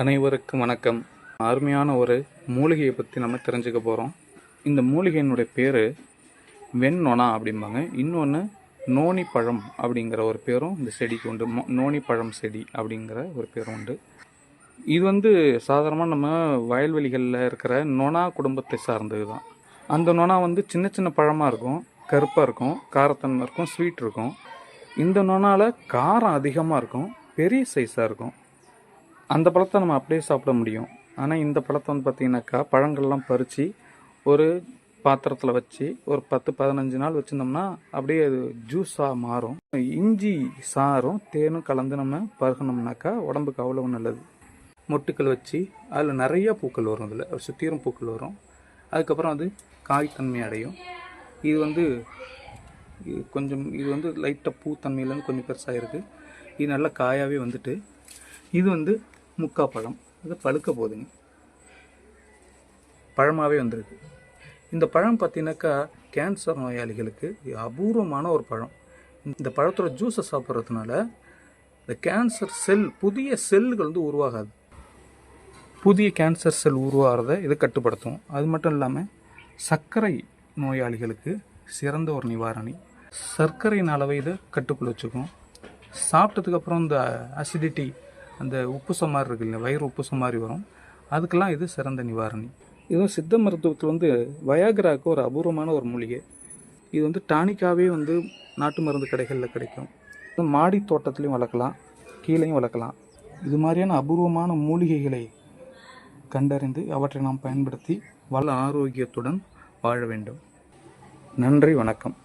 அனைவருக்கும் வணக்கம். அருமையான ஒரு மூலிகையை பற்றி நம்ம தெரிஞ்சுக்க போகிறோம் இந்த மூலிகையினுடைய பேர் வெண்ணொனா அப்படிம்பாங்க. இன்னொன்று நோனி பழம் அப்படிங்கிற ஒரு பேரும் இந்த செடிக்கு உண்டு. நோனி பழம் செடி அப்படிங்கிற ஒரு பேரும் உண்டு. இது வந்து சாதாரணமாக நம்ம வயல்வெளிகளில் இருக்கிற நொனா குடும்பத்தை சார்ந்தது தான் அந்த நொனா வந்து சின்ன சின்ன பழமாக இருக்கும் கருப்பாக இருக்கும் காரத்தன்மை இருக்கும் ஸ்வீட் இருக்கும். இந்த நொணாவில் காரம் அதிகமாக இருக்கும் பெரிய சைஸாக இருக்கும். அந்த பழத்தை நம்ம அப்படியே சாப்பிட முடியும். ஆனால் இந்த பழத்தை வந்து பார்த்திங்கனாக்கா பழங்கள்லாம் பறித்து ஒரு பாத்திரத்தில் வச்சு ஒரு பத்து பதினஞ்சு நாள் வச்சுருந்தோம்னா அப்படியே அது ஜூஸாக மாறும். இஞ்சி சாரும் தேனும் கலந்து நம்ம பருகணும்னாக்கா உடம்புக்கு அவ்வளோ நல்லது. மொட்டுக்கள் வச்சு அதில் நிறைய பூக்கள் வரும் அதில். சுற்றியும் பூக்கள் வரும். அதுக்கப்புறம் அது காய்த்தன்மை அடையும். இது வந்து இது கொஞ்சம் இது வந்து லைட்டாக பூத்தன்மையிலேருந்து கொஞ்சம் பெருசாக இருக்குது இது நல்லா காயாகவே வந்துட்டு இது வந்து முக்கா பழம். அது பழுக்க போகுதுங்க பழமாகவே வந்திருக்கு. இந்த பழம் பார்த்தீங்கன்னாக்கா கேன்சர் நோயாளிகளுக்கு அபூர்வமான ஒரு பழம். இந்த பழத்தோட ஜூஸை சாப்பிட்றதுனால இந்த கேன்சர் செல் புதிய செல்லுகள் வந்து உருவாகாது. புதிய கேன்சர் செல் உருவாகிறத இது கட்டுப்படுத்தும். அது மட்டும் இல்லாமல் சர்க்கரை நோயாளிகளுக்கு சிறந்த ஒரு நிவாரணி. சர்க்கரையின் அளவை இதை கட்டுக்குள்ள வச்சுக்கும். சாப்பிட்டதுக்கப்புறம் இந்த அசிடிட்டி அந்த உப்புசம் மாதிரி இருக்கு இல்லையா வயிறு உப்புசம் மாதிரி வரும். அதுக்கெல்லாம் இது சிறந்த நிவாரணி. இதுவும் சித்த மருத்துவத்தில் வந்து வயாகராக்கு ஒரு அபூர்வமான ஒரு மூலிகை. இது வந்து டானிக்காவே வந்து நாட்டு மருந்து கடைகளில் கிடைக்கும். மாடி தோட்டத்துலையும் வளர்க்கலாம் கீழேயும் வளர்க்கலாம். இது மாதிரியான அபூர்வமான மூலிகைகளை கண்டறிந்து அவற்றை நாம் பயன்படுத்தி வள ஆரோக்கியத்துடன் வாழ வேண்டும். நன்றி வணக்கம்.